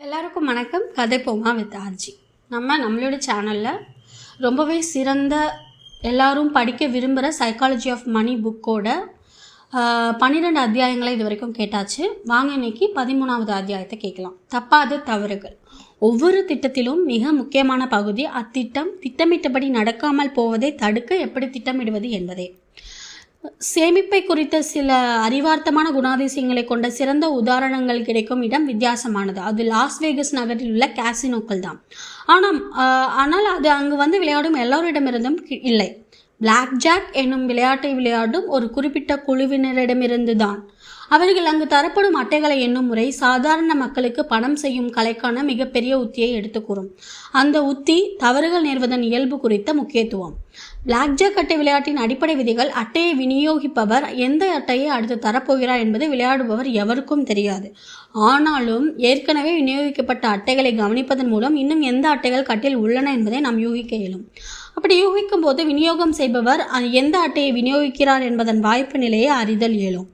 எல்லாருக்கும் வணக்கம். கதை போமா வித் ஆர்ஜி. நம்ம நம்மளோட சேனலில் ரொம்பவே சிறந்த எல்லாரும் படிக்க விரும்புகிற சைக்காலஜி ஆஃப் மணி புக்கோட பன்னிரெண்டு அத்தியாயங்களை இது வரைக்கும் கேட்டாச்சு. வாங்க இன்னைக்கு பதிமூணாவது அத்தியாயத்தை கேட்கலாம். தப்பாத தவறுகள். ஒவ்வொரு திட்டத்திலும் மிக முக்கியமான பகுதி அத்திட்டம் திட்டமிட்டபடி நடக்காமல் போவதை தடுக்க எப்படி திட்டமிடுவது என்பதே. சேமிப்பை குறித்த சில அறிவார்த்தமான குணாதிசயங்களை கொண்ட சிறந்த உதாரணங்கள் கிடைக்கும் இடம் வித்தியாசமானது. அது லாஸ் வேகஸ் நகரில் உள்ள கேசினோக்கள் தான். ஆனால் ஆனால் அது அங்கு வந்து விளையாடும் எல்லோரிடமிருந்தும் இல்லை. பிளாக் ஜாக் என்னும் விளையாட்டை விளையாடும் ஒரு குறிப்பிட்ட குழுவினரிடமிருந்து தான். அவர்கள் அங்கு தரப்படும் அட்டைகளை எண்ணும் முறை சாதாரண மக்களுக்கு பணம் செய்யும் கலைக்கான மிகப்பெரிய உத்தியை எடுத்துக்கூறும். அந்த உத்தி தவறுகள் நேர்வதன் இயல்பு குறித்த முக்கியத்துவம். பிளாக் ஜாக் அட்டை விளையாட்டின் அடிப்படை விதிகள் அட்டையை விநியோகிப்பவர் எந்த அட்டையை அடுத்து தரப்போகிறார் என்பது விளையாடுபவர் எவருக்கும் தெரியாது. ஆனாலும் ஏற்கனவே விநியோகிக்கப்பட்ட அட்டைகளை கவனிப்பதன் மூலம் இன்னும் எந்த அட்டைகள் கட்டில் உள்ளன என்பதை நாம் யூகிக்க இயலும். அப்படி யூகிக்கும் போது விநியோகம் செய்பவர் எந்த அட்டையை விநியோகிக்கிறார் என்பதன் வாய்ப்பு நிலையை அறிதல் இயலும்.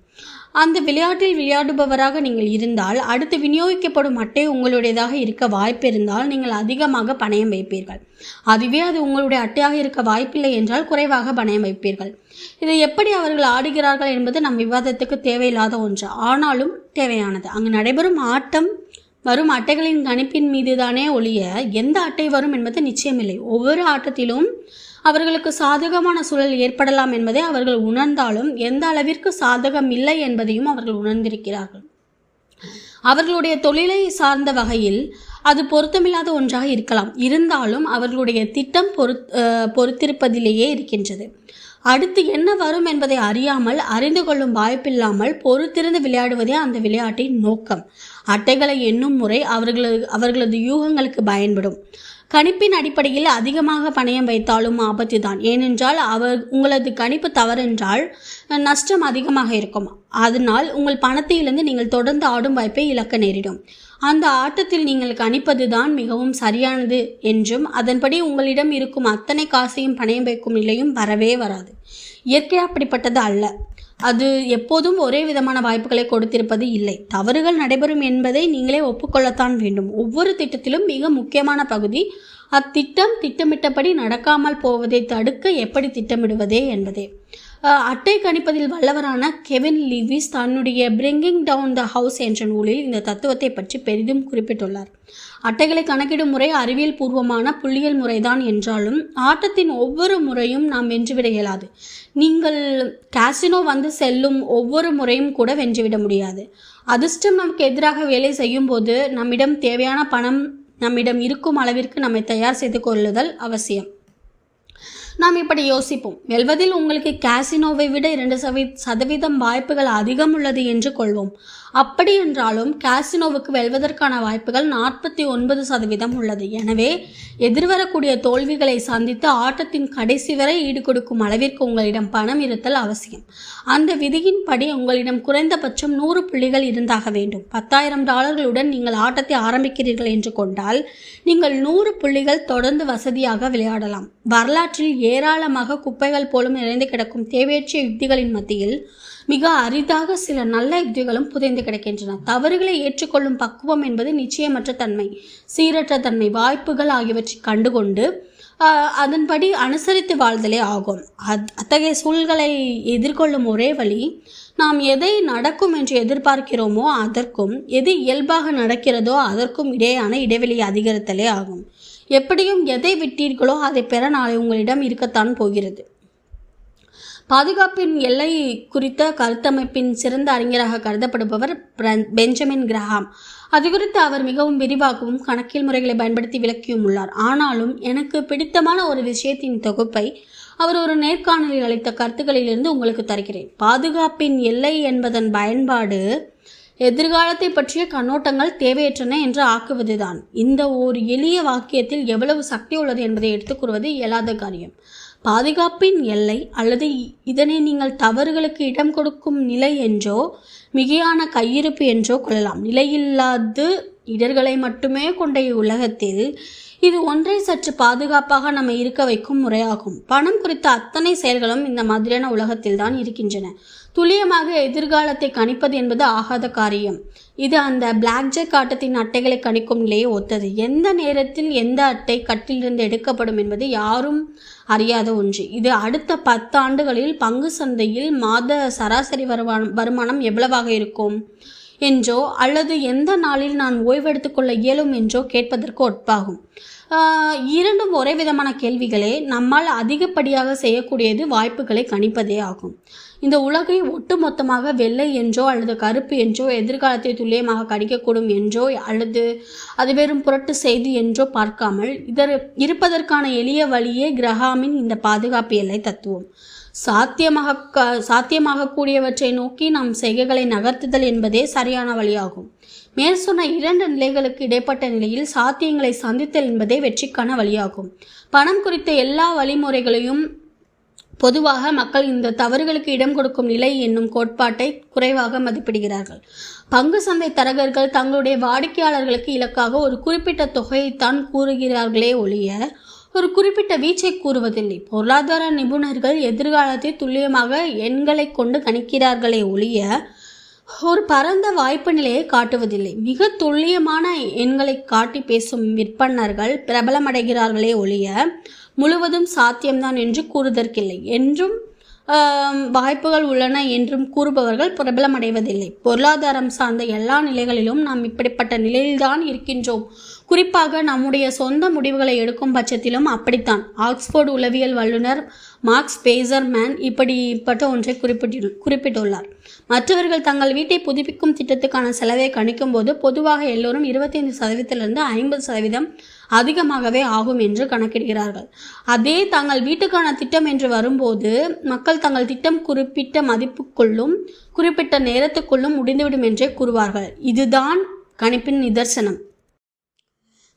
அந்த விளையாட்டில் விளையாடுபவராக நீங்கள் இருந்தால் அடுத்து விநியோகிக்கப்படும் அட்டை உங்களுடையதாக இருக்க வாய்ப்பு இருந்தால் நீங்கள் அதிகமாக பணயம் வைப்பீர்கள். அதுவே அது உங்களுடைய அட்டையாக இருக்க வாய்ப்பில்லை என்றால் குறைவாக பணயம் வைப்பீர்கள். இதை எப்படி அவர்கள் ஆடுகிறார்கள் என்பது நம் விவாதத்துக்கு தேவையில்லாத ஒன்று. ஆனாலும் தேவையானது. அங்கு நடைபெறும் ஆட்டம் வரும் அட்டைகளின் கணிப்பின் மீது தானே ஒழிய எந்த அட்டை வரும் என்பது நிச்சயமில்லை. ஒவ்வொரு ஆட்டத்திலும் அவர்களுக்கு சாதகமான சூழல் ஏற்படலாம் என்பதை அவர்கள் உணர்ந்தாலும் எந்த அளவிற்கு சாதகம் இல்லை என்பதையும் அவர்கள் உணர்ந்திருக்கிறார்கள். அவர்களுடைய தொழிலை சார்ந்த வகையில் அது பொருத்தமில்லாத ஒன்றாக இருக்கலாம். இருந்தாலும் அவர்களுடைய திட்டம் பொருத் பொறுத்திருப்பதிலேயே இருக்கின்றது. அடுத்து என்ன வரும் என்பதை அறியாமல் அறிந்து கொள்ளும் வாய்ப்பில்லாமல் பொறுத்திருந்து விளையாடுவதே அந்த விளையாட்டின் நோக்கம். அட்டைகளை எண்ணும் முறை அவர்களது அவர்களது யூகங்களுக்கு பயன்படும். கணிப்பின் அடிப்படையில் அதிகமாக பணயம் வைத்தாலும் ஆபத்து தான் ஏனென்றால் அவர் உங்களது கணிப்பு தவறென்றால் நஷ்டம் அதிகமாக இருக்கும். அதனால் உங்கள் பணத்திலிருந்து நீங்கள் தொடர்ந்து ஆடும் வாய்ப்பை இழக்க நேரிடும். அந்த ஆட்டத்தில் நீங்கள் கணிப்பது தான் மிகவும் சரியானது என்றும் அதன்படி உங்களிடம் இருக்கும் அத்தனை காசையும் பணயம் வைக்கும் நிலையும் வரவே வராது. இயற்கை அப்படிப்பட்டது அல்ல. அது எப்போதும் ஒரே விதமான வாய்ப்புகளை கொடுத்திருப்பது இல்லை. தவறுகள் நடைபெறும் என்பதை நீங்களே ஒப்புக்கொள்ளத்தான் வேண்டும். ஒவ்வொரு திட்டத்திலும் மிக முக்கியமான பகுதி அத்திட்டம் திட்டமிட்டபடி நடக்காமல் போவதை தடுக்க எப்படி திட்டமிடுவதே என்பதே. அட்டை கணிப்பதில் வல்லவரான கெவின் லிவிஸ் தன்னுடைய பிரிங்கிங் டவுன் த ஹவுஸ் என்ற நூலில் இந்த தத்துவத்தை பற்றி பெரிதும் குறிப்பிட்டுள்ளார். அட்டைகளை கணக்கிடும் முறை அறிவியல் பூர்வமான புள்ளியியல் முறைதான் என்றாலும் ஆட்டத்தின் ஒவ்வொரு முறையும் நாம் வென்றுவிட இயலாது. நீங்கள் காசினோ வந்து செல்லும் ஒவ்வொரு முறையும் கூட வென்றுவிட முடியாது. அதிர்ஷ்டம் நமக்கு எதிராக வேலை செய்யும் போது நம்மிடம் தேவையான பணம் நம்மிடம் இருக்கும் அளவிற்கு நம்மை தயார் செய்து கொள்ளுதல் அவசியம். நாம் இப்படி யோசிப்போம். வெல்வதில் உங்களுக்கு காசினோவை விட இரண்டு சதவீதம் வாய்ப்புகள் அதிகம் உள்ளது என்று கொள்வோம். அப்படி என்றாலும் காசினோவுக்கு வெல்வதற்கான வாய்ப்புகள் நாற்பத்தி ஒன்பது சதவீதம் உள்ளது. எனவே எதிர்வரக்கூடிய தோல்விகளை சந்தித்து ஆட்டத்தின் கடைசி வரை ஈடுகொடுக்கும் அளவிற்கு உங்களிடம் பணம் இருத்தல் அவசியம். அந்த விதியின்படி உங்களிடம் குறைந்தபட்சம் நூறு புள்ளிகள் இருந்தாக வேண்டும். பத்தாயிரம் டாலர்களுடன் நீங்கள் ஆட்டத்தை ஆரம்பிக்கிறீர்கள் என்று கொண்டால் நீங்கள் நூறு புள்ளிகள் தொடர்ந்து வசதியாக விளையாடலாம். வரலாற்றில் ஏராளமாக குப்பைகள் போலும் நிறைந்து கிடக்கும் தேவையற்ற யுக்திகளின் மத்தியில் மிக அரிதாக சில நல்ல யுக்திகளும் புதைந்து கிடக்கின்றன. தவறுகளை ஏற்றுக்கொள்ளும் பக்குவம் என்பது நிச்சயமற்ற தன்மை. சீரற்ற தன்மை வாய்ப்புகள் ஆகியவற்றை கண்டுகொண்டு அதன்படி அனுசரித்து வாழ்தலே ஆகும். அத் அத்தகைய சூழ்களை எதிர்கொள்ளும் ஒரே வழி நாம் எதை நடக்கும் என்று எதிர்பார்க்கிறோமோ அதற்கும் எது இயல்பாக நடக்கிறதோ அதற்கும் இடையேயான இடைவெளி அதிகரித்தலே ஆகும். எப்படியும் எதை விட்டீர்களோ அதை பெற நாளை உங்களிடம் இருக்கத்தான் போகிறது. பாதுகாப்பின் எல்லை குறித்த கருத்தமைப்பின் சிறந்த அறிஞராக கருதப்படுபவர் பெஞ்சமின் கிரஹாம். அது குறித்து அவர் மிகவும் விரிவாகவும் கணக்கியல் முறைகளை பயன்படுத்தி விளக்கியும் உள்ளார். ஆனாலும் எனக்கு பிடித்தமான ஒரு விஷயத்தின் தொகுப்பை அவர் ஒரு நேர்காணலில் அளித்த கருத்துக்களிலிருந்து உங்களுக்கு தருகிறேன். பாதுகாப்பின் எல்லை என்பதன் பயன்பாடு எதிர்காலத்தை பற்றிய கண்ணோட்டங்கள் தேவையற்றன என்று ஆக்குவதுதான். இந்த ஒரு எளிய வாக்கியத்தில் எவ்வளவு சக்தி உள்ளது என்பதை எடுத்துக் கூறுவது இயலாத காரியம். பாதுகாப்பின் எல்லை அல்லது இதனை நீங்கள் தவறுகளுக்கு இடம் கொடுக்கும் நிலை என்றோ மிகையான கையிருப்பு என்றோ கொள்ளலாம். நிலையில்லாது இடர்களை மட்டுமே கொண்ட இவ்வுலகத்தில் இது ஒன்றை சற்று பாதுகாப்பாக நம்ம இருக்க வைக்கும் முறையாகும். பணம் குறித்த அத்தனை செயல்களும் இந்த மாதிரியான உலகத்தில் தான் இருக்கின்றன. துல்லியமாக எதிர்காலத்தை கணிப்பது என்பது ஆகாத காரியம். இது அந்த பிளாக் ஜெக் ஆட்டத்தின் அட்டைகளை கணிக்கும் நிலையை ஒத்தது. எந்த நேரத்தில் எந்த அட்டை கட்டிலிருந்து எடுக்கப்படும் என்பது யாரும் அறியாத ஒன்று. இது அடுத்த பத்தாண்டுகளில் பங்கு சந்தையில் மாத சராசரி வருமானம் வருமானம் எவ்வளவாக இருக்கும் என்றோ அல்லது எந்த நாளில் நான் ஓய்வெடுத்துக் கொள்ள இயலும் என்றோ கேட்பதற்கு ஒப்பாகும் இரண்டும் ஒரே விதமான கேள்விகளே. நம்மால் அதிகப்படியாக செய்யக்கூடியது வாய்ப்புகளை கணிப்பதே ஆகும். இந்த உலகை ஒட்டுமொத்தமாக வெள்ளை என்றோ அல்லது கருப்பு என்றோ எதிர்காலத்தை துல்லியமாக கணிக்கக்கூடும் என்றோ அல்லது அது வெறும் புரட்டு செய்தி என்றோ பார்க்காமல் இதர் இருப்பதற்கான எளிய வழியே கிரஹாமின் இந்த பாதுகாப்பு எல்லை தத்துவம். சாத்தியமாக க- சாத்தியமாகக்கூடியவற்றை நோக்கி நாம் செய்கைகளை நகர்த்துதல் என்பதே சரியான வழியாகும். மேல் சொன்ன இரண்டு நிலைகளுக்கு இடைப்பட்ட நிலையில் சாத்தியங்களை சந்தித்தல் என்பதே வெற்றிக்கான வழியாகும். பணம் குறித்த எல்லா வழிமுறைகளையும் பொதுவாக மக்கள் இந்த தவறுகளுக்கு இடம் கொடுக்கும் நிலை என்னும் கோட்பாட்டை குறைவாக மதிப்பிடுகிறார்கள். பங்கு சந்தை தரகர்கள் தங்களுடைய வாடிக்கையாளர்களுக்கு இலக்காக ஒரு குறிப்பிட்ட தொகையைத்தான் கூறுகிறார்களே ஒழிய ஒரு குறிப்பிட்ட வீச்சை கூறுவதில்லை. பொருளாதார நிபுணர்கள் எதிர்காலத்தை துல்லியமாக எண்களை கொண்டு கணிக்கிறார்களே ஒழிய ஒரு பரந்த வாய்ப்பு நிலையை காட்டுவதில்லை. மிக துல்லியமான எண்களை காட்டி பேசும் விற்பனர்கள் பிரபலமடைகிறார்களே ஒழிய முழுவதும் சாத்தியம்தான் என்று கூறுதற்கில்லை. என்றும் வாய்ப்புகள் உள்ளன என்றும் கூறுபவர்கள் பிரபலமடைவதில்லை. பொருளாதாரம் சார்ந்த எல்லா நிலைகளிலும் நாம் இப்படிப்பட்ட நிலையில்தான் இருக்கின்றோம். குறிப்பாக நம்முடைய சொந்த முடிவுகளை எடுக்கும் பட்சத்திலும் அப்படித்தான். ஆக்ஸ்போர்டு உளவியல் வல்லுனர் மார்க்ஸ் பேசர் மேன் இப்படிப்பட்ட ஒன்றை குறிப்பிட்டு குறிப்பிட்டுள்ளார். மற்றவர்கள் தங்கள் வீட்டை புதுப்பிக்கும் திட்டத்துக்கான செலவை கணிக்கும் போது பொதுவாக எல்லோரும் இருபத்தைந்து சதவீதத்திலிருந்து ஐம்பது சதவீதம் அதிகமாகவே ஆகும் என்று கணக்கிடுகிறார்கள். அதே தங்கள் வீட்டுக்கான திட்டம் என்று வரும்போது மக்கள் தங்கள் திட்டம் குறிப்பிட்ட மதிப்புக்குள்ளும் குறிப்பிட்ட நேரத்துக்குள்ளும் முடிந்துவிடும் என்றே கூறுவார்கள். இதுதான் கணிப்பின் நிதர்சனம்.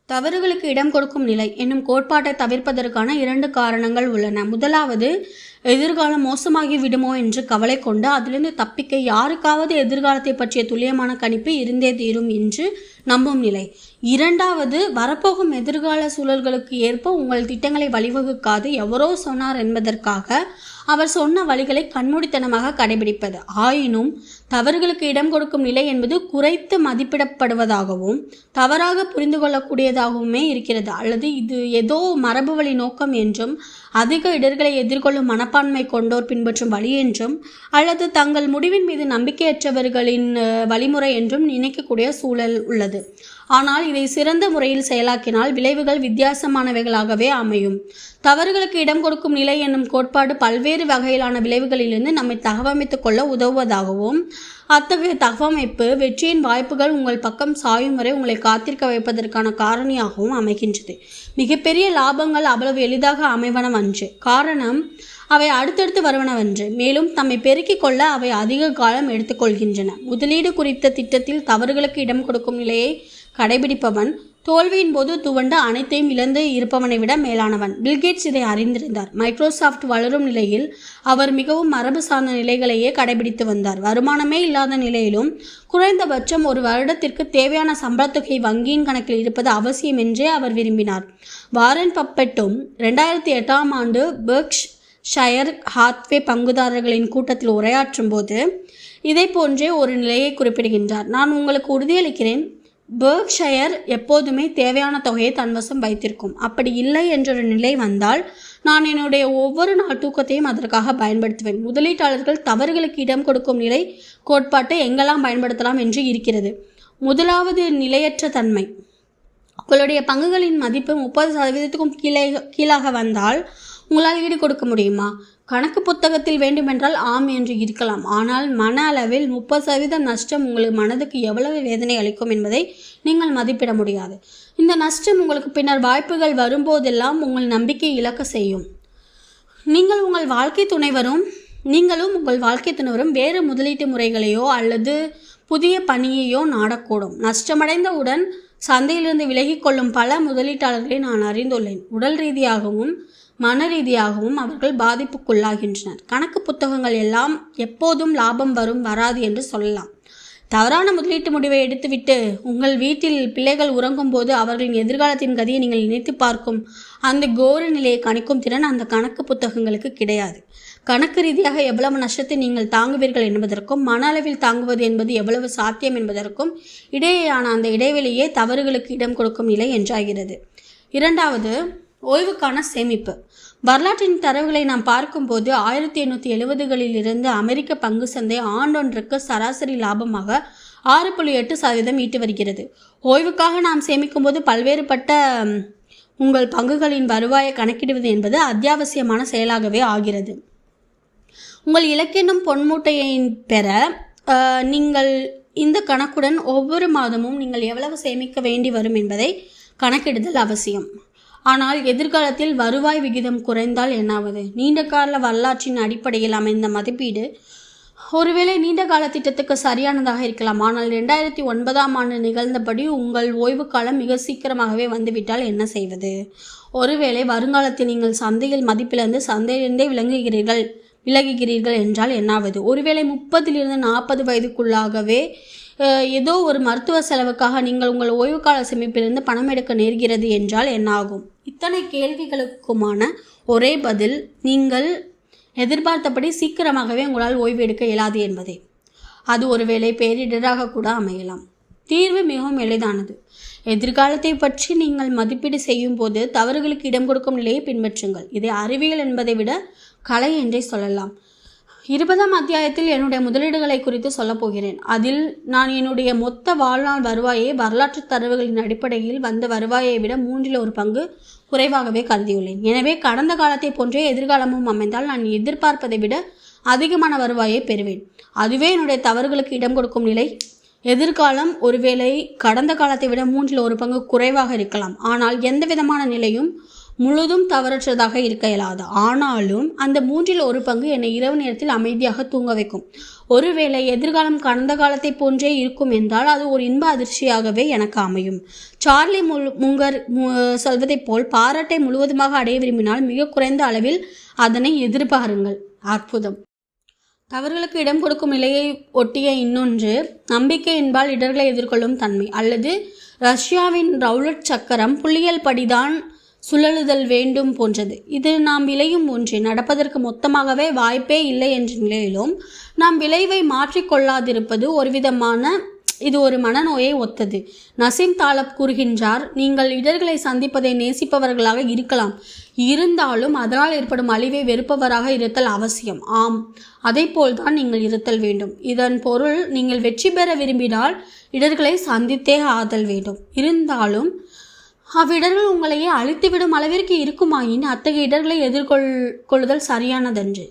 தவறுகளுக்கு இடம் கொடுக்கும் நிலை என்னும் கோட்பாட்டை தவிர்ப்பதற்கான இரண்டு காரணங்கள் உள்ளன. முதலாவது எதிர்காலம் மோசமாகி விடுமோ என்று கவலை கொண்டு அதிலிருந்து தப்பிக்க யாருக்காவது எதிர்காலத்தை பற்றிய துல்லியமான கணிப்பு இருந்தே தீரும் என்று நம்பும் நிலை. இரண்டாவது வரப்போகும் எதிர்கால சூழல்களுக்கு ஏற்ப உங்கள் திட்டங்களை வழிவகுக்காது எவரோ சொன்னார் என்பதற்காக அவர் சொன்ன வழிகளை கண்மூடித்தனமாக கடைபிடிப்பது. ஆயினும் தவறுகளுக்கு இடம் கொடுக்கும் நிலை என்பது குறைத்து மதிப்பிடப்படுவதாகவும் தவறாக புரிந்து கொள்ளக்கூடியதாகவுமே இருக்கிறது. அல்லது இது ஏதோ மரபு வழி நோக்கம் என்றும் அதிக இடர்களை எதிர்கொள்ளும் மனப்பான்மை கொண்டோர் பின்பற்றும் வழி என்றும் அல்லது தங்கள் முடிவின் மீது நம்பிக்கையற்றவர்களின் வழிமுறை என்றும் நினைக்கக்கூடிய சூழல் உள்ளது. ஆனால் இதை சிறந்த முறையில் செயலாக்கினால் விளைவுகள் வித்தியாசமானவைகளாகவே அமையும். தவறுகளுக்கு இடம் கொடுக்கும் நிலை என்னும் கோட்பாடு பல்வேறு வகையிலான விளைவுகளிலிருந்து நம்மை தகவமைத்துக் கொள்ள உதவுவதாகவும் அத்தகைய தகவமைப்பு வெற்றியின் வாய்ப்புகள் உங்கள் பக்கம் சாயும் வரை உங்களை காத்திருக்க வைப்பதற்கான காரணியாகவும் அமைகின்றது. மிகப்பெரிய லாபங்கள் அவ்வளவு எளிதாக அமைவனவன்று. காரணம் அவை அடுத்தடுத்து வருவனவன்று. மேலும் தம்மை பெருக்கிக் கொள்ள அவை அதிக காலம் எடுத்துக்கொள்கின்றன. முதலீடு குறித்த திட்டத்தில் தவறுகளுக்கு இடம் கொடுக்கும் நிலையை கடைபிடிப்பவன் தோல்வியின் போது துவண்டு அனைத்தையும் இழந்து இருப்பவனை விட மேலானவன். பில்கேட்ஸ் இதை அறிந்திருந்தார். மைக்ரோசாஃப்ட் வளரும் நிலையில் அவர் மிகவும் மரபு சார்ந்த நிலைகளையே கடைபிடித்து வந்தார். வருமானமே இல்லாத நிலையிலும் குறைந்தபட்சம் ஒரு வருடத்திற்கு தேவையான சம்பளத்தொகை வங்கியின் கணக்கில் இருப்பது அவசியம் என்றே அவர் விரும்பினார். வாரன் பப்பெட்டும் ரெண்டாயிரத்தி எட்டாம் ஆண்டு பெர்க்ஷ் ஷயர் ஹாத்வே பங்குதாரர்களின் கூட்டத்தில் உரையாற்றும் போது இதை போன்றே ஒரு நிலையை குறிப்பிடுகின்றார். நான் உங்களுக்கு உறுதியளிக்கிறேன். பெர்க்ஷயர் எப்போதுமே தேவையான தொகையை தன்வசம் வைத்திருக்கும். அப்படி இல்லை என்றொரு நிலை வந்தால் நான் என்னுடைய ஒவ்வொரு நாள் தூக்கத்தையும் அதற்காக பயன்படுத்துவேன். முதலீட்டாளர்கள் தவறுகளுக்கு இடம் கொடுக்கும் நிலை கோட்பாட்டை எங்கெல்லாம் பயன்படுத்தலாம் என்று இருக்கிறது. முதலாவது நிலையற்ற தன்மை. உங்களுடைய பங்குகளின் மதிப்பு முப்பது சதவீதத்துக்கும் கீழே கீழாக வந்தால் உங்களால் ஈடு கொடுக்க முடியுமா? கணக்கு புத்தகத்தில் வேண்டுமென்றால் ஆம் என்று இருக்கலாம். ஆனால் மன அளவில் முப்பது சதவீதம் நஷ்டம் உங்கள் மனதுக்கு எவ்வளவு வேதனை அளிக்கும் என்பதை நீங்கள் மதிப்பிட முடியாது. இந்த நஷ்டம் உங்களுக்கு பின்னர் வாய்ப்புகள் வரும்போதெல்லாம் உங்கள் நம்பிக்கை இழக்க செய்யும். நீங்கள் உங்கள் வாழ்க்கை துணைவரும் நீங்களும் உங்கள் வாழ்க்கை துணைவரும் வேறு முதலீட்டு முறைகளையோ அல்லது புதிய பணியையோ நாடக்கூடும். நஷ்டமடைந்தவுடன் சந்தையிலிருந்து விலகிக்கொள்ளும் பல முதலீட்டாளர்களை நான் அறிந்துள்ளேன். உடல் ரீதியாகவும் மன ரீதியாகவும் அவர்கள் பாதிப்புக்குள்ளாகின்றனர். கணக்கு புத்தகங்கள் எல்லாம் எப்போதும் லாபம் வரும் வராது என்று சொல்லலாம். தவறான முதலீட்டு முடிவை எடுத்துவிட்டு உங்கள் வீட்டில் பிள்ளைகள் உறங்கும் போது அவர்களின் எதிர்காலத்தின் கதியை நீங்கள் நினைத்து பார்க்கும் அந்த கோர நிலையை கணிக்கும் திறன் அந்த கணக்கு புத்தகங்களுக்கு கிடையாது. கணக்கு ரீதியாக எவ்வளவு நஷ்டத்தை நீங்கள் தாங்குவீர்கள் என்பதற்கும் மன அளவில் தாங்குவது என்பது எவ்வளவு சாத்தியம் என்பதற்கும் இடையேயான அந்த இடைவெளியே தவறுகளுக்கு இடம் கொடுக்கும் நிலை என்றாகிறது. இரண்டாவது ஓய்வுக்கான சேமிப்பு. வரலாற்றின் தரவுகளை நாம் பார்க்கும்போது ஆயிரத்தி எண்ணூற்றி எழுபதுகளில் இருந்து அமெரிக்க பங்கு சந்தை ஆண்டொன்றுக்கு சராசரி லாபமாக ஆறு புள்ளி எட்டு சதவீதம் ஈட்டு வருகிறது. ஓய்வுக்காக நாம் சேமிக்கும்போது பல்வேறுபட்ட உங்கள் பங்குகளின் வருவாயை கணக்கிடுவது என்பது அத்தியாவசியமான செயலாகவே ஆகிறது. உங்கள் இலக்கெனும் பொன்மூட்டையை பெற நீங்கள் இந்த கணக்குடன் ஒவ்வொரு மாதமும் நீங்கள் எவ்வளவு சேமிக்க வேண்டி வரும் என்பதை கணக்கிடுதல் அவசியம். ஆனால் எதிர்காலத்தில் வருவாய் விகிதம் குறைந்தால் என்னாவது? நீண்ட கால வரலாற்றின் அடிப்படையில் அமைந்த மதிப்பீடு? ஒருவேளை நீண்ட கால திட்டத்துக்கு சரியானதாக இருக்கலாம். ஆனால் ரெண்டாயிரத்தி ஒன்பதாம் ஆண்டு நிகழ்ந்தபடி உங்கள் ஓய்வு காலம் மிக சீக்கிரமாகவே வந்துவிட்டால் என்ன செய்வது? ஒருவேளை வருங்காலத்தில் நீங்கள் சந்தையில் மதிப்பிலிருந்து சந்தையிலிருந்தே விளங்குகிறீர்கள் விலகுகிறீர்கள் என்றால் என்னாவது? ஒருவேளை முப்பதிலிருந்து நாற்பது வயதுக்குள்ளாகவே ஏதோ ஒரு மருத்துவ செலவுக்காக நீங்கள் உங்கள் ஓய்வு கால சேமிப்பிலிருந்து பணம் எடுக்க நேர்கிறது என்றால் என்னாகும் இத்தனை கேள்விகளுக்குமான ஒரே பதில் நீங்கள் எதிர்பார்த்தபடி சீக்கிரமாகவே உங்களால் ஓய்வு எடுக்க இயலாது என்பதே. அது ஒருவேளை பேரிடராக கூட அமையலாம். தீர்வு மிகவும் எளிதானது. எதிர்காலத்தை பற்றி நீங்கள் மதிப்பீடு செய்யும் போது தவறுகளுக்கு இடம் கொடுக்கும் நிலையை பின்பற்றுங்கள். இதை அறிவியல் என்பதை விட கலை என்றே சொல்லலாம். இருபதாம் அத்தியாயத்தில் என்னுடைய முதலீடுகளை குறித்து சொல்லப்போகிறேன் அதில் நான் என்னுடைய மொத்த வாழ்நாள் வருவாயை வரலாற்று தரவுகளின் அடிப்படையில் வந்த வருவாயை விட மூன்றில் ஒரு பங்கு குறைவாகவே கருதியுள்ளேன். எனவே கடந்த காலத்தை போன்றே எதிர்காலமும் அமைந்தால் நான் எதிர்பார்ப்பதை விட அதிகமான வருவாயை பெறுவேன். அதுவே என்னுடைய தவறுகளுக்கு இடம் கொடுக்கும் நிலை. எதிர்காலம் ஒருவேளை கடந்த காலத்தை விட மூன்றில் ஒரு பங்கு குறைவாக இருக்கலாம். ஆனால் எந்த விதமான நிலையும் முழுதும் தவறற்றதாக இருக்க இயலாது. ஆனாலும் அந்த மூன்றில் ஒரு பங்கு என்னை இரவு நேரத்தில் அமைதியாக தூங்க வைக்கும். ஒருவேளை எதிர்காலம் கடந்த காலத்தை போன்றே இருக்கும் என்றால் அது ஒரு இன்ப அதிர்ச்சியாகவே எனக்கு அமையும். சார்லி முல் முங்கர் மு- சொல்வதைப் போல் பாராட்டை முழுவதுமாக அடைய விரும்பினால் மிக குறைந்த அளவில் அதனை எதிர்பாருங்கள். அற்புதம். தவறுகளுக்கு இடம் கொடுக்கும் நிலையை ஒட்டிய இன்னொன்று நம்பிக்கை என்பால் இடர்களை எதிர்கொள்ளும் தன்மை. அல்லது ரஷ்யாவின் ரவுலட் சக்கரம் புள்ளியல் படிதான் சுழலுதல் வேண்டும் போன்றது. இது நாம் விளையும் ஒன்று. நடப்பதற்கு மொத்தமாகவே வாய்ப்பே இல்லை என்ற நிலையிலும் நாம் விளைவை மாற்றிக்கொள்ளாதிருப்பது ஒரு விதமான இது ஒரு மனநோயை ஒத்தது. நசீம் தாலப் கூறுகின்றார் நீங்கள் இடர்களை சந்திப்பதை நேசிப்பவர்களாக இருக்கலாம். இருந்தாலும் அதனால் ஏற்படும் அழிவை வெறுப்பவராக இருத்தல் அவசியம். ஆம் அதைப்போல்தான் நீங்கள் இருத்தல் வேண்டும். இதன் பொருள் நீங்கள் வெற்றி பெற விரும்பினால் இடர்களை சந்தித்தே ஆதல் வேண்டும். இருந்தாலும் அவ்விடர்கள் உங்களையே அழித்துவிடும் அளவிற்கு இருக்குமாயின் அத்தகைய இடர்களை எதிர்கொள் கொள்ளுதல் சரியானதன்று.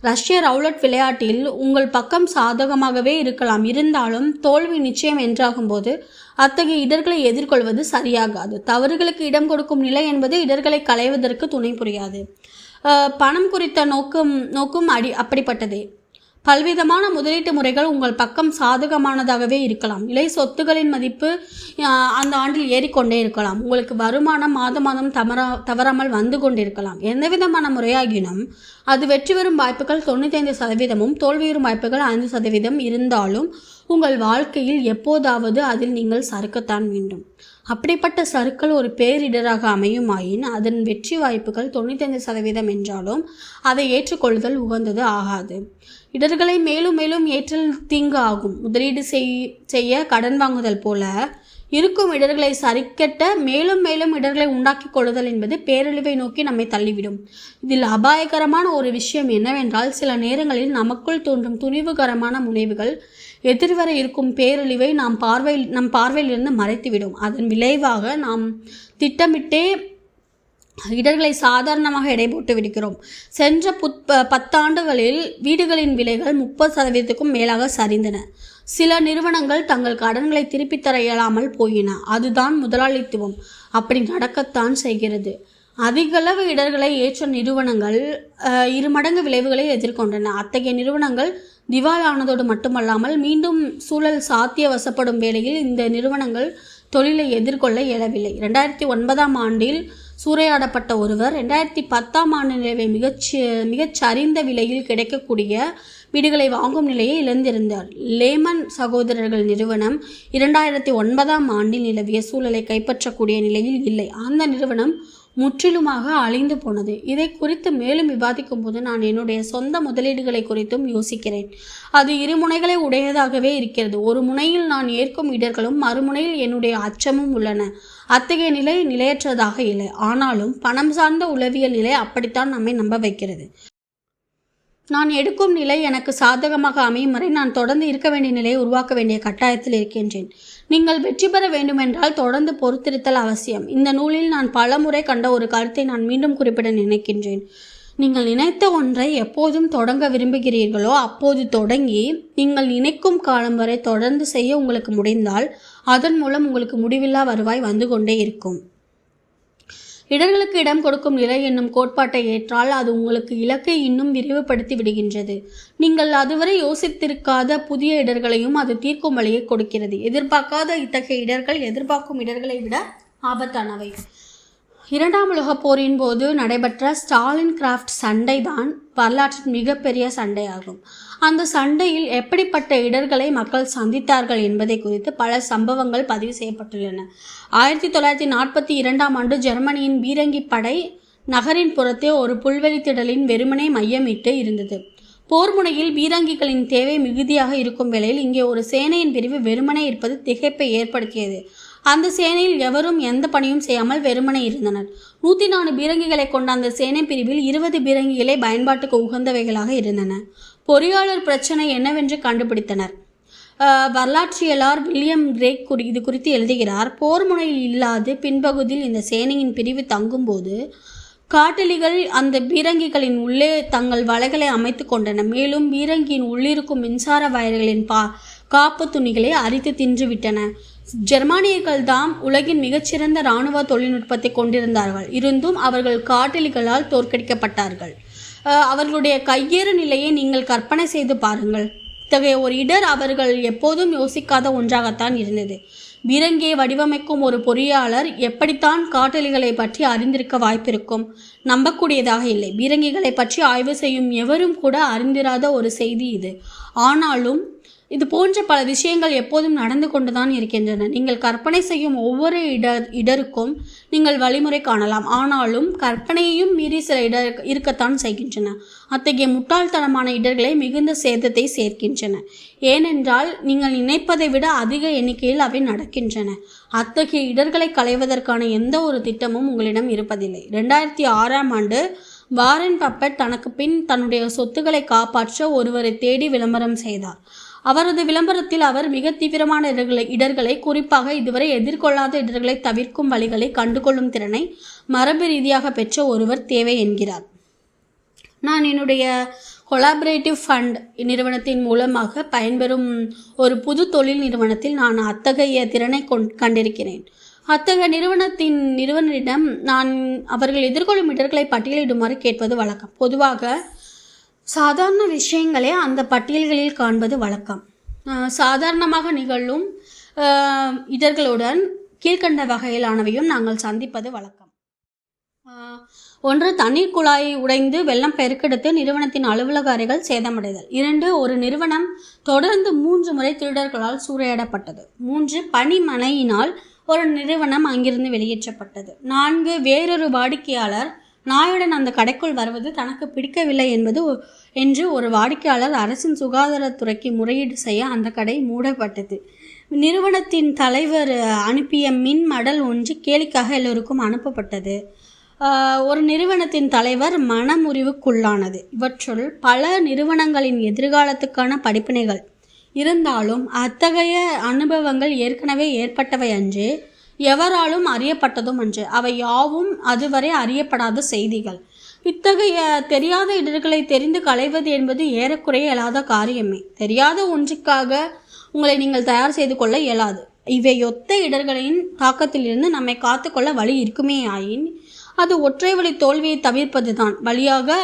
ரஷ்ய ரவுலட் விளையாட்டில் உங்கள் பக்கம் சாதகமாகவே இருக்கலாம். இருந்தாலும் தோல்வி நிச்சயம் என்றாகும்போது அத்தகைய இடர்களை எதிர்கொள்வது சரியாகாது. தவறுகளுக்கு இடம் கொடுக்கும் நிலை என்பது இடர்களை களைவதற்கு துணை புரியாது. பணம் குறித்த நோக்கம் நோக்கும் அடி அப்படிப்பட்டதே. பல்விதமான முதலீட்டு முறைகள் உங்கள் பக்கம் சாதகமானதாகவே இருக்கலாம். இலை சொத்துகளின் மதிப்பு அந்த ஆண்டில் ஏறிக்கொண்டே இருக்கலாம். உங்களுக்கு வருமானம் மாத மாதம் தவறா தவறாமல் வந்து கொண்டிருக்கலாம். எந்த விதமான முறையாகினும் அது வெற்றி பெறும் வாய்ப்புகள் தொண்ணூத்தைந்து சதவீதமும் தோல்வியுறும் வாய்ப்புகள் ஐந்து சதவீதம் இருந்தாலும் உங்கள் வாழ்க்கையில் எப்போதாவது அதில் நீங்கள் சறுக்கத்தான் வேண்டும். அப்படிப்பட்ட சருக்கள் ஒரு பேரிடராக அமையுமாயின் அதன் வெற்றி வாய்ப்புகள் தொண்ணூத்தைந்து சதவீதம் என்றாலும் அதை ஏற்றுக்கொள்ளுதல் உகந்தது ஆகாது. இடர்களை மேலும் மேலும் ஏற்றல் தீங்கு ஆகும். முதலீடு செய் செய்ய கடன் வாங்குதல் போல இருக்கும் இடர்களை சரிக்கட்ட மேலும் மேலும் இடர்களை உண்டாக்கி கொள்ளுதல் என்பது பேரழிவை நோக்கி நம்மை தள்ளிவிடும். இதில் அபாயகரமான ஒரு விஷயம் என்னவென்றால் சில நேரங்களில் நமக்குள் தோன்றும் துணிவுகரமான முனைவுகள் எதிர்வர இருக்கும் பேரழிவை நாம் பார்வையில் நம் பார்வையிலிருந்து மறைத்துவிடும். அதன் விளைவாக நாம் திட்டமிட்டே இடர்களை சாதாரணமாக எடை போட்டு விடுகிறோம் சென்ற புத் பத்தாண்டுகளில் வீடுகளின் விலைகள் முப்பது சதவீதத்துக்கும் மேலாக சரிந்தன. சில நிறுவனங்கள் தங்கள் கடன்களை திருப்பித் தர இயலாமல் போயின. அதுதான் முதலாளித்துவம். அப்படி நடக்கத்தான் செய்கிறது. அதிகளவு இடர்களை ஏற்ற நிறுவனங்கள் இருமடங்கு இரு மடங்கு விளைவுகளை எதிர்கொண்டன. அத்தகைய நிறுவனங்கள் திவாலானதோடு மட்டுமல்லாமல் மீண்டும் சூழல் சாத்திய வசப்படும் வேளையில் இந்த நிறுவனங்கள் தொழிலை எதிர்கொள்ள இயலவில்லை. ரெண்டாயிரத்தி ஒன்பதாம் ஆண்டில் சூறையாடப்பட்ட ஒருவர் ரெண்டாயிரத்தி பத்தாம் ஆண்டு நிலவை மிகச் மிகச் சரிந்த விலையில் கிடைக்கக்கூடிய வீடுகளை வாங்கும் நிலையை இழந்திருந்தார். லேமன் சகோதரர்கள் நிறுவனம் இரண்டாயிரத்தி ஒன்பதாம் ஆண்டில் நிலவிய சூழலை கைப்பற்றக்கூடிய நிலையில் இல்லை. அந்த நிறுவனம் முற்றிலுமாக அழிந்து போனது. இதை குறித்து மேலும் விவாதிக்கும் போது நான் என்னுடைய சொந்த முதலீடுகளை குறித்தும் யோசிக்கிறேன். அது இரு முனைகளை உடையதாகவே இருக்கிறது. ஒரு முனையில் நான் ஏற்கும் இடர்களும் மறுமுனையில் என்னுடைய அச்சமும் உள்ளன. அத்தகைய நிலை நிலையற்றதாக இல்லை. ஆனாலும் பணம் சார்ந்த உளவியல் நிலை அப்படித்தான் நம்மை நம்ப வைக்கிறது. நான் எடுக்கும் நிலை எனக்கு சாதகமாக அமையும் வரை நான் தொடர்ந்து இருக்க வேண்டிய நிலையை உருவாக்க வேண்டிய கட்டாயத்தில் இருக்கின்றேன். நீங்கள் வெற்றி பெற வேண்டுமென்றால் தொடர்ந்து பொறுத்திருத்தல் அவசியம். இந்த நூலில் நான் பலமுறை கண்ட ஒரு கருத்தை நான் மீண்டும் குறிப்பிட நினைக்கின்றேன். நீங்கள் நினைத்த ஒன்றை எப்போதும் தொடங்க விரும்புகிறீர்களோ அப்போது தொடங்கி நீங்கள் நினைக்கும் காலம் வரை தொடர்ந்து செய்ய உங்களுக்கு முடிந்தால் அதன் மூலம் உங்களுக்கு முடிவில்லா வருவாய் வந்து கொண்டே இருக்கும். இடர்களுக்கு இடம் கொடுக்கும் நிலை என்னும் கோட்பாட்டை ஏற்றால் அது உங்களுக்கு இலக்கை இன்னும் விரிவுபடுத்தி விடுகின்றது. நீங்கள் அதுவரை யோசித்திருக்காத புதிய இடர்களையும் அது தீர்க்கும் வழியை கொடுக்கிறது. எதிர்பார்க்காத இத்தகைய இடர்கள் எதிர்பார்க்கும் இடர்களை விட ஆபத்தானவை. இரண்டாம் உலகப் போரின் போது நடைபெற்ற ஸ்டாலின் கிராஃப்ட் சண்டை தான் வரலாற்றின் மிகப்பெரிய சண்டையாகும். அந்த சண்டையில் எப்படிப்பட்ட இடர்களை மக்கள் சந்தித்தார்கள் என்பதை குறித்து பல சம்பவங்கள் பதிவு செய்யப்பட்டுள்ளன. ஆயிரத்தி தொள்ளாயிரத்தி நாற்பத்தி இரண்டாம் ஆண்டு ஜெர்மனியின் பீரங்கி படை நகரின் புறத்தே ஒரு புல்வெளி திடலின் வெறுமனே மையமிட்டு இருந்தது. போர் முனையில் பீரங்கிகளின் தேவை மிகுதியாக இருக்கும் வேளையில் இங்கே ஒரு சேனையின் பிரிவு வெறுமனே இருப்பது திகைப்பை ஏற்படுத்தியது. அந்த சேனையில் எவரும் எந்த பணியும் செய்யாமல் வெறுமனே இருந்தனர். நூற்றி நாலு பீரங்கிகளை கொண்ட அந்த சேனை பிரிவில் இருபது பீரங்கிகளே பயன்பாட்டுக்கு உகந்தவைகளாக இருந்தன. பொறியாளர் பிரச்சனை என்னவென்று கண்டுபிடித்தனர். வரலாற்றியலார் வில்லியம் கிரேக் குறி இது குறித்து எழுதுகிறார். போர் முனையில் இல்லாது பின்பகுதியில் இந்த சேனையின் பிரிவு தங்கும்போது காட்டலிகள் அந்த பீரங்கிகளின் உள்ளே தங்கள் வலைகளை அமைத்து கொண்டன. மேலும் பீரங்கியின் உள்ளிருக்கும் மின்சார வயர்களின் பா காப்பு துணிகளை அரித்து தின்றுவிட்டன. ஜெர்மானியர்கள் தாம் உலகின் மிகச்சிறந்த இராணுவ தொழில்நுட்பத்தை கொண்டிருந்தார்கள். இருந்தும் அவர்கள் காட்டலிகளால் தோற்கடிக்கப்பட்டார்கள். அவர்களுடைய கையேறு நிலையை நீங்கள் கற்பனை செய்து பாருங்கள். இத்தகைய ஒரு இடர் அவர்கள் எப்போதும் யோசிக்காத ஒன்றாகத்தான் இருந்தது. பீரங்கியை வடிவமைக்கும் ஒரு பொறியாளர் எப்படித்தான் காட்டலிகளை பற்றி அறிந்திருக்க வாய்ப்பிருக்கும்? நம்பக்கூடியதாக இல்லை. பீரங்கிகளை பற்றி ஆய்வு செய்யும் எவரும் கூட அறிந்திராத ஒரு செய்தி இது. ஆனாலும் இது போன்ற பல விஷயங்கள் எப்போதும் நடந்து கொண்டுதான் இருக்கின்றன. நீங்கள் கற்பனை செய்யும் ஒவ்வொரு இட இடருக்கும் நீங்கள் வழிமுறை காணலாம். ஆனாலும் கற்பனையையும் மீறி சில இடர் இருக்கத்தான் செய்கின்றன. அத்தகைய முட்டாள்தனமான இடர்களை மிகுந்த சேதத்தை சேர்க்கின்றன. ஏனென்றால் நீங்கள் நினைப்பதை விட அதிக எண்ணிக்கையில் அவை நடக்கின்றன. அத்தகைய இடர்களை களைவதற்கான எந்த ஒரு திட்டமும் உங்களிடம் இருப்பதில்லை. ரெண்டாயிரத்தி ஆறாம் ஆண்டு வாரன் பப்பட் தனக்கு பின் தன்னுடைய சொத்துக்களை காப்பாற்ற ஒருவரை தேடி விளம்பரம் செய்தார். அவரது விளம்பரத்தில் அவர் மிக தீவிரமான இடர்களை இடர்களை குறிப்பாக இதுவரை எதிர்கொள்ளாத இடர்களை தவிர்க்கும் வழிகளை கண்டுகொள்ளும் திறனை மரபு ரீதியாக பெற்ற ஒருவர் தேவை என்கிறார். நான் என்னுடைய கொலாபரேட்டிவ் ஃபண்ட் நிறுவனத்தின் மூலமாக பயன்பெறும் ஒரு புது தொழில் நிறுவனத்தில் நான் அத்தகைய திறனை கொண் கண்டிருக்கிறேன். அத்தகைய நிறுவனத்தின் நிறுவனரிடம் நான் அவர்கள் எதிர்கொள்ளும் இடர்களை பட்டியலிடுமாறு கேட்பது வழக்கம். பொதுவாக சாதாரண விஷயங்களே அந்த பட்டியல்களில் காண்பது வழக்கம். சாதாரணமாக நிகழும் இதர்களுடன் கீழ்கண்ட கீழ்க்கண்ட வகையிலானவையும் நாங்கள் சந்திப்பது வழக்கம். ஒன்று தண்ணீர் குழாய் உடைந்து வெள்ளம் பெருக்கெடுத்து நிறுவனத்தின் அலுவலக அறைகள் சேதமடைதல். இரண்டு ஒரு நிறுவனம் தொடர்ந்து மூன்று முறை திருடர்களால் சூறையாடப்பட்டது. மூன்று பனிமனையினால் ஒரு நிறுவனம் அங்கிருந்து வெளியேற்றப்பட்டது. நான்கு வேறொரு வாடிக்கையாளர் நாயுடன் அந்த கடைக்குள் வருவது தனக்கு பிடிக்கவில்லை என்பது என்று ஒரு வாடிக்கையாளர் அரசின் சுகாதாரத்துறைக்கு முறையீடு செய்ய அந்த கடை மூடப்பட்டது. நிறுவனத்தின் தலைவர் அனுப்பிய மின் மடல் ஒன்று கேலிக்காக எல்லோருக்கும் அனுப்பப்பட்டது. ஒரு நிறுவனத்தின் தலைவர் மனமுறிவுக்குள்ளானது. இவற்றுள் பல நிறுவனங்களின் எதிர்காலத்துக்கான படிப்பினைகள். இருந்தாலும் அத்தகைய அனுபவங்கள் ஏற்கனவே ஏற்பட்டவை அன்று எவராலும் அறியப்பட்டதும் அன்று அவை யாவும் அதுவரை அறியப்படாத செய்திகள். இத்தகைய தெரியாத இடர்களை தெரிந்து களைவது என்பது ஏறக்குறைய இயலாத காரியமே. தெரியாத ஒன்றுக்காக உங்களை நீங்கள் தயார் செய்து கொள்ள இயலாது. இவை ஒத்த இடர்களின் தாக்கத்திலிருந்து நம்மை காத்துக்கொள்ள வழி இருக்குமே ஆயின் அது ஒற்றை வழி தோல்வியை தவிர்ப்பதுதான். வழியாக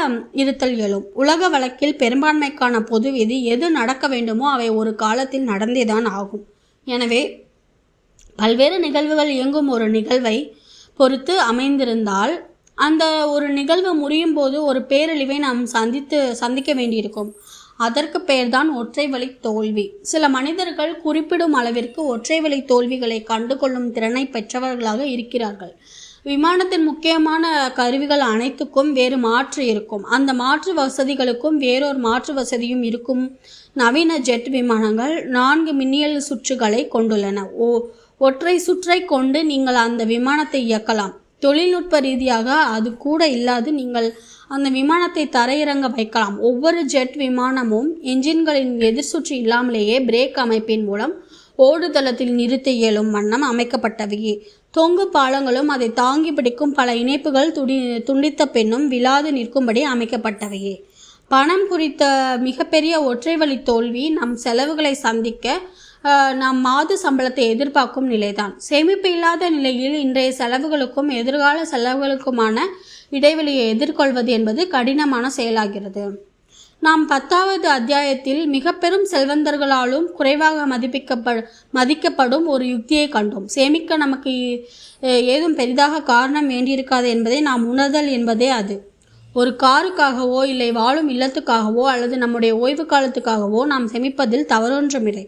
இருத்தல் இயலும் உலக வழக்கில் பெரும்பான்மைக்கான பொது விதி எது நடக்க வேண்டுமோ அவை ஒரு காலத்தில் நடந்தேதான் ஆகும். எனவே பல்வேறு நிகழ்வுகள் இயங்கும் ஒரு நிகழ்வை பொறுத்து அமைந்திருந்தால் அந்த ஒரு நிகழ்வு முடியும் போது ஒரு பேரழிவை நாம் சந்தித்து சந்திக்க வேண்டியிருக்கும். அதற்கு பெயர்தான் ஒற்றை வழி தோல்வி. சில மனிதர்கள் குறிப்பிடும் அளவிற்கு ஒற்றை வழி தோல்விகளை கண்டுகொள்ளும் திறனை பெற்றவர்களாக இருக்கிறார்கள். விமானத்தின் முக்கியமான கருவிகள் அனைத்துக்கும் வேறு மாற்று இருக்கும். அந்த மாற்று வசதிகளுக்கும் வேறொரு மாற்று வசதியும் இருக்கும். நவீன ஜெட் விமானங்கள் நான்கு மின்னியல் சுற்றுகளை கொண்டுள்ளன. ஓ ஒற்றை சுற்றை கொண்டு நீங்கள் அந்த விமானத்தை இயக்கலாம். தொழில்நுட்ப ரீதியாக அது கூட இல்லாது நீங்கள் அந்த விமானத்தை தரையிறங்க வைக்கலாம். ஒவ்வொரு ஜெட் விமானமும் என்ஜின்களின் எதிர் சுற்று இல்லாமலேயே பிரேக் அமைப்பின் மூலம் ஓடுதளத்தில் நிறுத்த இயலும் வண்ணம் அமைக்கப்பட்டவையே தொங்கு பாலங்களும் அதை தாங்கி பிடிக்கும் பல இணைப்புகள் துடி துண்டித்த பெண்ணும் விழாது நிற்கும்படி அமைக்கப்பட்டவையே பணம் குறித்த மிகப்பெரிய ஒற்றை வழி தோல்வி நம் செலவுகளை சந்திக்க நாம் மாத சம்பளத்தை எதிர்பார்க்கும் நிலைதான். சேமிப்பு இல்லாத நிலையில் இன்றைய செலவுகளுக்கும் எதிர்கால செலவுகளுக்குமான இடைவெளியை எதிர்கொள்வது என்பது கடினமான செயலாகிறது. நாம் பத்தாவது அத்தியாயத்தில் மிக பெரும் செல்வந்தர்களாலும் குறைவாக மதிப்பிக்கப்ப மதிக்கப்படும் ஒரு யுக்தியை கண்டோம். சேமிக்க நமக்கு ஏதும் பெரிதாக காரணம் வேண்டியிருக்காது என்பதை நாம் உணர்தல் என்பதே அது. ஒரு காருக்காகவோ இல்லை வாழும் இல்லத்துக்காகவோ அல்லது நம்முடைய ஓய்வு காலத்துக்காகவோ நாம் சேமிப்பதில் தவறொன்றுமில்லை.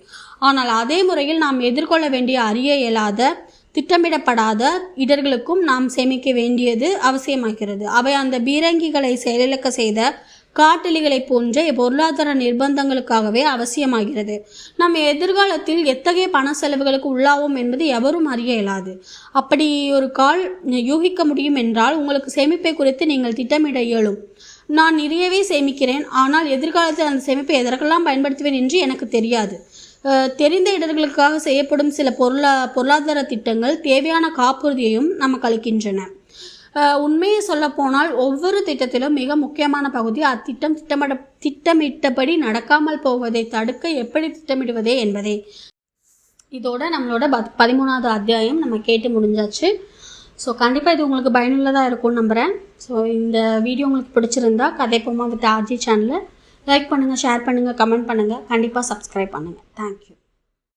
ஆனால் அதே முறையில் நாம் எதிர்கொள்ள வேண்டிய அறிய இயலாத திட்டமிடப்படாத இடர்களுக்கும் நாம் சேமிக்க வேண்டியது அவசியமாகிறது. அவை அந்த பீரங்கிகளை செயலிழக்க செய்த காட்டெலிகளை போன்ற பொருளாதார நிர்பந்தங்களுக்காகவே அவசியமாகிறது. நம் எதிர்காலத்தில் எத்தகைய பண செலவுகளுக்கு உள்ளாவோம் என்பது எவரும் அறிய இயலாது. அப்படி ஒரு கால் யூகிக்க முடியும் என்றால் உங்களுக்கு சேமிப்பை குறித்து நீங்கள் திட்டமிட இயலும். நான் நிறையவே சேமிக்கிறேன் ஆனால் எதிர்காலத்தில் அந்த சேமிப்பை எதற்கெல்லாம் பயன்படுத்துவேன் என்று எனக்கு தெரியாது. தெரிந்த இடர்களுக்காக செய்யப்படும் சில பொருளா பொருளாதார திட்டங்கள் தேவையான காப்புறுதியையும் நமக்கு அளிக்கின்றன. உண்மையை சொல்லப்போனால் ஒவ்வொரு திட்டத்திலும் மிக முக்கியமான பகுதி அத்திட்டம் திட்டமிட திட்டமிட்டபடி நடக்காமல் போவதை தடுக்க எப்படி திட்டமிடுவதே என்பதே. இதோட நம்மளோட பத் பதிமூணாவது அத்தியாயம் நம்ம கேட்டு முடிஞ்சாச்சு. ஸோ கண்டிப்பாக இது உங்களுக்கு பயனுள்ளதாக இருக்கும்னு நம்புகிறேன் ஸோ இந்த வீடியோ உங்களுக்கு பிடிச்சிருந்தா கதைப்போமா வித் ஆர்ஜி சேனலை லைக் பண்ணுங்கள் ஷேர் பண்ணுங்கள் கமெண்ட் பண்ணுங்கள் கண்டிப்பாக சப்ஸ்கிரைப் பண்ணுங்கள் தேங்க்யூ